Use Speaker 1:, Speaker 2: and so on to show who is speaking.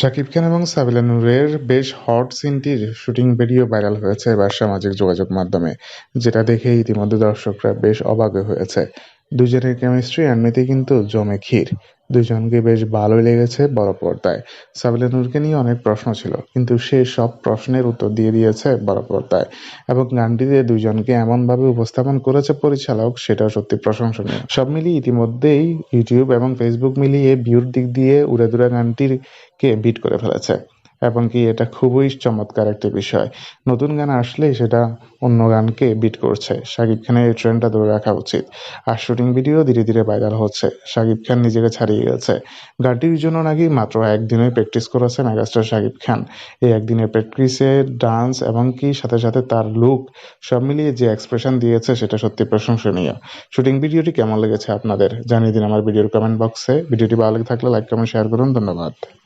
Speaker 1: শাকিব খান এবং সাবিলা নূরের বেশ হট সিনটির শুটিং ভিডিও ভাইরাল হয়েছে এবার সামাজিক যোগাযোগ মাধ্যমে, যেটা দেখে ইতিমধ্যে দর্শকরা বেশ অবাক হয়েছে। দুজনের কেমিস্ট্রি এমনিতেই কিন্তু জমে ক্ষীর। দুজনকে বেশ ভালোই লেগেছে বড় পর্দায়। সাবিলা নূরকে নিয়ে অনেক প্রশ্ন ছিল, কিন্তু সে সব প্রশ্নের উত্তর দিয়ে দিয়েছে বড় পর্দায়। এবং গানটিতে দুজনকে এমনভাবে উপস্থাপন করেছে পরিচালক, সেটাও সত্যি প্রশংসনীয়। সব মিলিয়ে ইতিমধ্যেই ইউটিউব এবং ফেসবুক মিলিয়ে ভিউর দিক দিয়ে উড়ে দুরা গানটিকে বিট করে ফেলেছে। এবং কি এটা খুবই চমৎকার একটি বিষয়। নতুন গান আসলেই সেটা অন্য গানকে বিট করছে। শাকিব খানের এই ট্রেন্ডটা ধরে রাখা উচিত। আর শুটিং ভিডিও ধীরে ধীরে ভাইরাল হচ্ছে। শাকিব খান নিজেকে ছাড়িয়ে গেছে। গানটির জন্য নাকি মাত্র একদিনে প্র্যাকটিস করেছে মেগাস্টার শাকিব খান। এই একদিনের প্র্যাকটিসের ডান্স এবং কি সাথে সাথে তার লুক সব মিলিয়ে যে এক্সপ্রেশন দিয়েছে সেটা সত্যি প্রশংসনীয়। শুটিং ভিডিওটি কেমন লেগেছে আপনাদের? জানিয়ে দিন আমার ভিডিওর কমেন্ট বক্সে ভিডিওটি ভালো লেগে থাকলে লাইক কমেন্ট শেয়ার করুন। ধন্যবাদ।